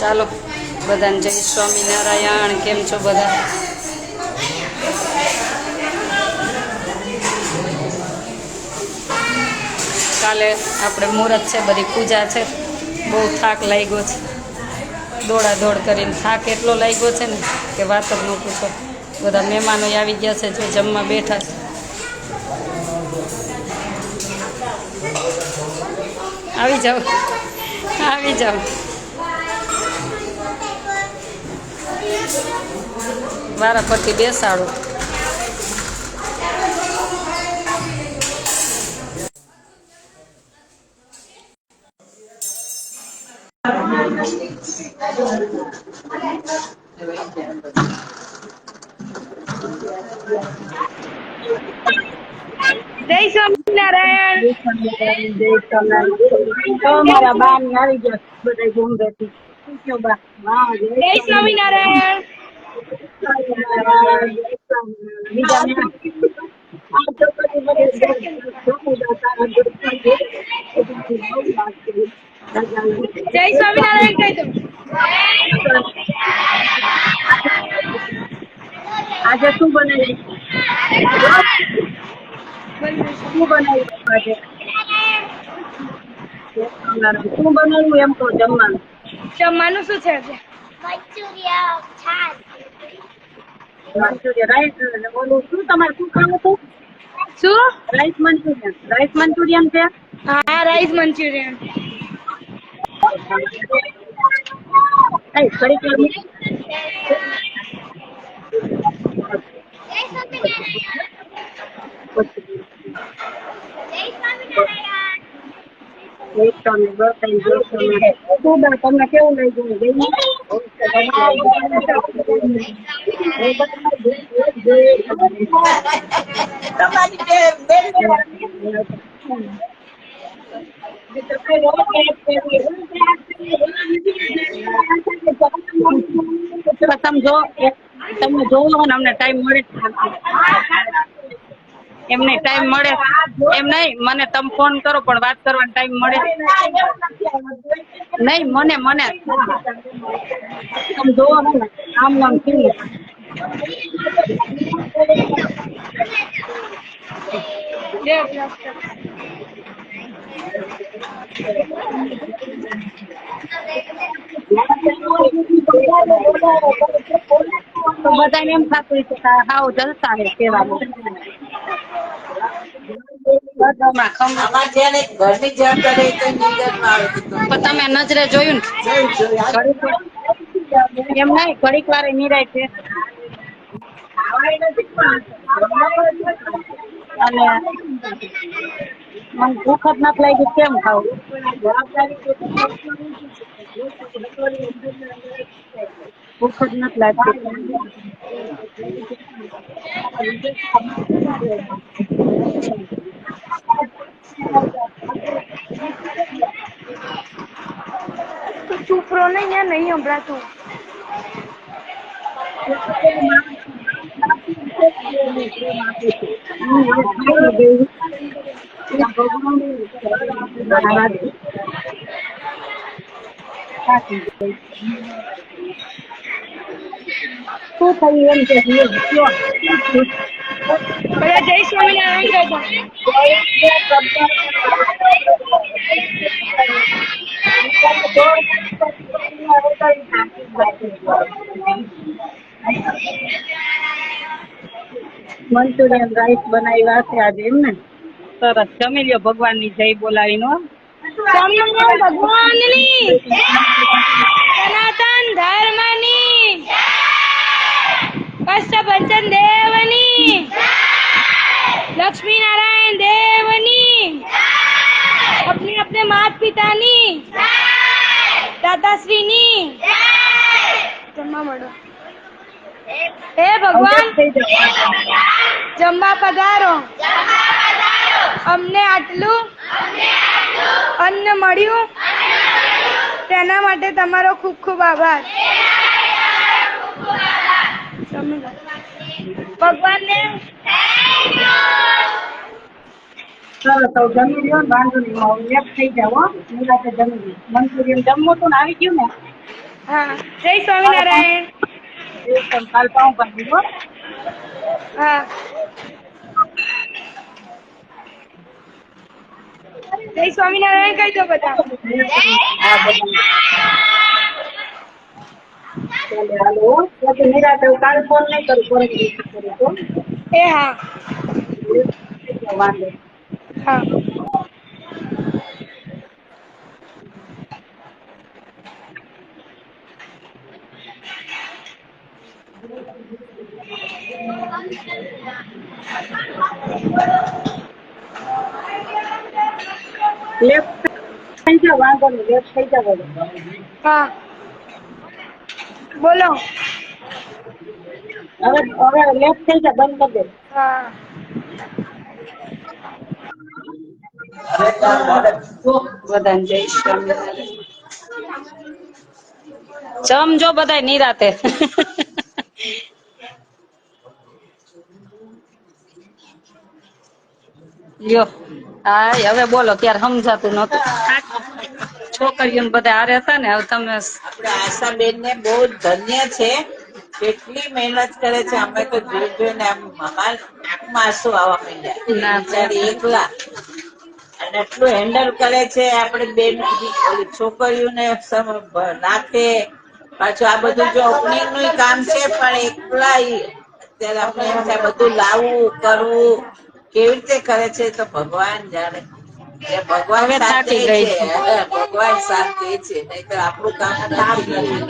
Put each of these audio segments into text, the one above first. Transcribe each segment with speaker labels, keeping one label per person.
Speaker 1: ચાલો, બધાને જય સ્વામિનારાયણ કેમ છો બધા? કાલે આપણે મુહૂર્ત છે, બધી પૂજા છે. બહુ થાક લાગ્યો છે. દોડા દોડ કરીને થાક એટલો લાગ્યો છે ને કે વાત જ ન પૂછો. બધા મહેમાનો આવી ગયા છે, જે જમવા બેઠા છે. આવી જાઓ. આવી જાઓ. વારા પરથી બેસાડો.
Speaker 2: જય સ્વામિનારાયણ.
Speaker 3: તો મારા બાન આવી ગયા બધા ઘૂમ શું કયો બા? હા, જય
Speaker 2: જય સ્વામિનારાયણ
Speaker 3: બીજા ને આ તો બધી બધી સમુદાય તારા દર્શન છે. બધી બહુ વાત કરી.
Speaker 2: જય સ્વામિનારાયણ કહી દો
Speaker 3: આજે શું બનાવ્યું શું બનાવ્યું આજે શું બનાવ્યું એમ કહો જમવાનું
Speaker 2: જમવાનું શું છે આજે
Speaker 4: મંચુરિયન છાશ
Speaker 3: મંચુરિયન રાઈસ ઓલું શું તમારે શું ખાવું હતું
Speaker 2: શું
Speaker 3: રાઈસ મંચુરિયન રાઈસ મંચુરિયન છે
Speaker 2: હા રાઈસ મંચુરિયન
Speaker 3: એ ઘડીક વાર મૂક.
Speaker 4: જય સ્વામિનારાયણ જય સ્વામિનારાયણ
Speaker 3: એક તમને બતાવી દઉં તમને. શું બા, તમને કેવું લાગ્યું ગમ્યું? સમજો તમને જોવો ને અમને ટાઈમ મળે એમને ટાઈમ મળે. એમ નહીં, મને તમે ફોન કરો, પણ વાત કરવાનો ટાઈમ મળે. નહીં, મને મને. તમે જોવો ને, આમ નામ કેવું બધાને એમ થતું હોય કે હાવ જલસા છે કહેવાનું હમણાં ખમ-
Speaker 5: અમારે જેને ઘરની જવાબદારી તો નિંદરમાં આવે છે તો
Speaker 1: પણ તમે નજરે જોયું ને?
Speaker 3: એમ નહીં ઘડીક વારે નિરાય છે. અને મને ભૂખ જ નથી લાગી કેમ ખાવું? ભૂખ જ નથી લાગતી.
Speaker 2: તું ચૂપ રહો ને યાર નહીં સંભળાતું
Speaker 3: શું થયું એમ કે કયો?
Speaker 2: બધા જય સ્વામિનારાયણ કહી
Speaker 3: મંચુરિયન રાઈસ બનાવ્યા છે આજે એમ ને સરસ જમી લ્યો ભગવાનની જય બોલાવી નો
Speaker 2: સ્વામિનારાયણ ભગવાનની સનાતન ધર્મની કષ્ટભંજન દેવની લક્ષ્મી નારાયણ દેવની अपने अपने माता પિતાની ની જમવા મળો. હે ભગવાન! જમવા પધારો. અમને આટલું અન્ન મળ્યું. તેના માટે તમારો ખૂબ ખૂબ આભાર. ભગવાનને
Speaker 3: સરસ. તો જમી લ્યો વાંધો નહીં હું એક થઈ જાવ નિરાતે જમી લ્યો મંચુરિયન જમવું હતું આવી ગયું ને?
Speaker 2: હા. જય સ્વામિનારાયણ.
Speaker 3: કાલ પાઉંભાજી હો.
Speaker 2: હા. જય સ્વામિનારાયણ કહી દો બધા.
Speaker 3: હા હાલો. નિરાતે કાલ ફોન નહીં કરું દિવસે કરું તો
Speaker 2: એ હા.
Speaker 3: વાંધો.
Speaker 2: હા.
Speaker 3: લેફ્ટ થઈ જાવ વાંધો નહીં લેફ્ટ થઈ જાવ.
Speaker 2: હા. બોલો.
Speaker 3: હવે હવે લેફ્ટ થઈ જાવ બંધ કરી દે.
Speaker 2: હા.
Speaker 1: બધાને જય સ્વામિનારાયણ જમજો બધાય નિરાતે લ્યો હા હવે બોલો ત્યારે સમજાતું નતું છોકરીઓને બધા હારે હતા ને હવે તમે
Speaker 5: આશા આશાબેન ને બહુ ધન્ય છે. કેટલી મહેનત કરે છે. અમે તો જોઈ જોઈને આમ આંખમાં આંસુ આવવા માંડ્યા.
Speaker 1: ના.
Speaker 5: બિચારી એકલા. અને એટલું હેન્ડલ કરે છે આપણે બેન છોકરીઓને નાખે પાછું આ બધું જો ઓપનિંગનું કામ છે પણ એકલા અત્યારે આપણે એમ થાય બધું લાવવું કરવું કેવી રીતે કરે છે તો ભગવાન જાણે. ભગવાન સાથે છે ભગવાન સાથે છે નહીતર આપણું કામ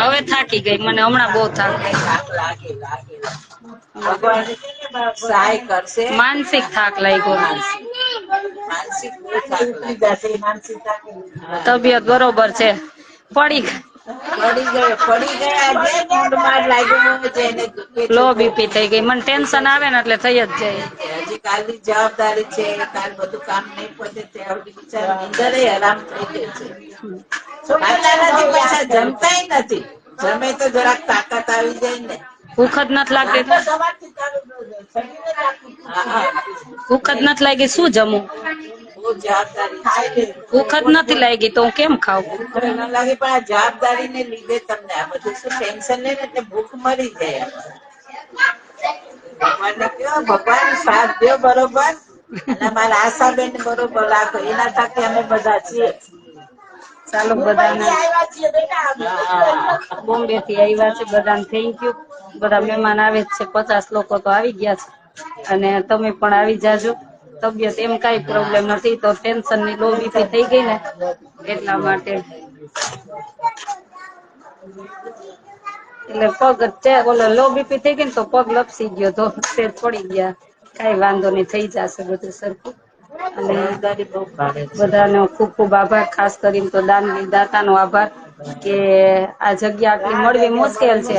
Speaker 1: હવે થાકી ગઈ મને હમણાં બહુ થાક
Speaker 5: થાક લાગે લાગે. ભગવાન સહાય કરશે.
Speaker 1: માનસિક થાક લાગ્યો.
Speaker 5: માનસિક.
Speaker 1: તબિયત બરોબર છે. પડી. લો બીપી થઈ ગઈ. મને ટેન્શન આવે ને એટલે થઈ જ જાય.
Speaker 5: હજી કાલની જવાબદારી છે કાલ બધું કામ નહીં પતે ત્યાં સુધી આરામ થઈ ગઈ છે. જમતાય નથી. જમે તો જરાક તાકાત આવી જાય ને.
Speaker 1: ભૂખ જ નથી લાગતી. ભૂખ જ નથી શું જમું? ભૂખ જ નથી લાગી તો હું કેમ ખાવ
Speaker 5: લાગે, પણ આ જવાબદારી ને લીધે તમને આ બધું શું ટેન્શન ને એટલે ભૂખ મરી જાય. ભગવાનને કયો ભગવાન સાથ દો બરોબર. અને મારા આશાબેન બરોબર રાખો એના સાથે અમે બધા છીએ.
Speaker 1: ચાલો બધાને. બોમ્બે થી આવ્યા છે બધાને થેન્ક યુ બધા મહેમાન આવે છે પચાસ લોકો તો આવી ગયા છે. અને તમે પણ આવી જાજો. તબિયત એમ કઈ પ્રોબ્લેમ નથી તો ટેન્શનની લો બીપી થઈ ગઈ ને એટલા માટે. એટલે પગ ઓલો લો બીપી થઈ ગઈ ને તો પગ લપસી ગયો તો તે પડી ગયા. કઈ વાંધો નહીં થઈ જશે બધું સરખું. અને
Speaker 5: જવાબદારી બહુ છે
Speaker 1: બધાનો ખૂબ ખૂબ આભાર ખાસ કરીને તો દાનવી દાતાનો આભાર કે આ જગ્યા આટલી મળવી મુશ્કેલ છે.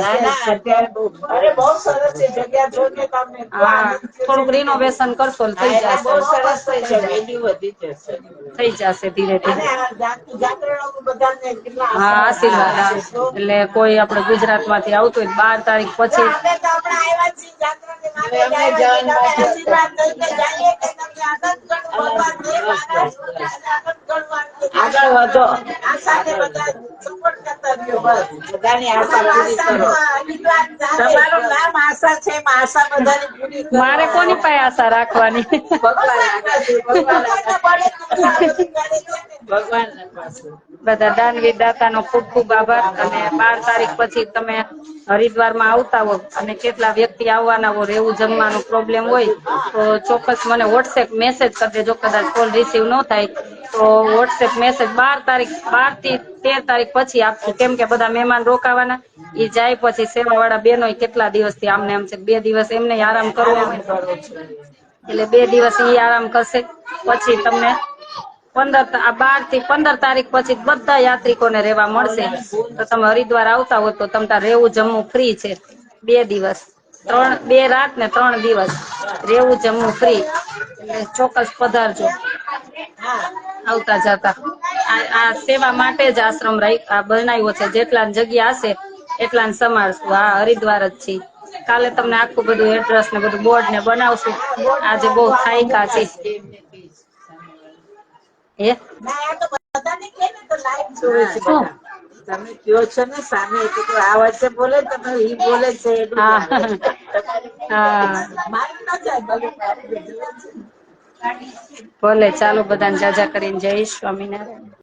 Speaker 1: થોડુંક રિનોવેશન કરશો થઈ જશે.
Speaker 5: થઈ છે વેલ્યુ વધી જશે.
Speaker 1: ધીરે ધીરે. હા આશીર્વાદ. એટલે કોઈ આપણે ગુજરાતમાંથી આવતું હોય બાર તારીખ પછી
Speaker 5: પૂરી વધો
Speaker 1: મારે કોની પાસે આશા રાખવાની?
Speaker 5: ભગવાન
Speaker 1: બધા દાનવીર દાતાનો ખૂબ ખૂબ આભાર. અને બાર તારીખ પછી તમે હરિદ્વારમાં આવતા હો અને કેટલા વ્યક્તિ આવવાના હો રહેવું જમવાનું પ્રોબ્લેમ હોય, તો ચોક્કસ મને વોટ્સએપ મેસેજ કરી દેજો, કદાચ કોલ રિસીવ ન થાય. તો વોટ્સએપ મેસેજ બાર તારીખ, બારથી તેર તારીખ પછી આપશું કેમ કે બધા મહેમાન રોકાવાના. એ જાય પછી સેવા વાળા બેનો કેટલા દિવસથી આમને આમ છે, બે દિવસ એમને આરામ કરવો એટલે બે દિવસ એ આરામ કરશે. પછી તમને પંદર બારથી પંદર તારીખ પછી બધા યાત્રિકોને રહેવા મળશે. તો તમે હરિદ્વાર આવતા હો તો તમ તાર રહેવું જમવું ફ્રી છે. બે દિવસ. ત્રણ, બે રાત ને ત્રણ દિવસ. રહેવું જમવું ફ્રી ચોક્કસ પધારજો. આવતા જતા. આ સેવા માટે જ આશ્રમ બનાવ્યો છે. જેટલા જગ્યા હશે એટલા સમારશું આ હરિદ્વાર જ છે. કાલે તમને આખું બધું એડ્રેસ ને બધું બોર્ડ ને બનાવશું. આજે બહુ થાયકા છે.
Speaker 5: છે તમે કયો છો ને સામે એટલે આ વર્ષે બોલે તમે ઈ બોલે છે
Speaker 1: ભલે ચાલો બધાને જાજા કરીને જય સ્વામિનારાયણ.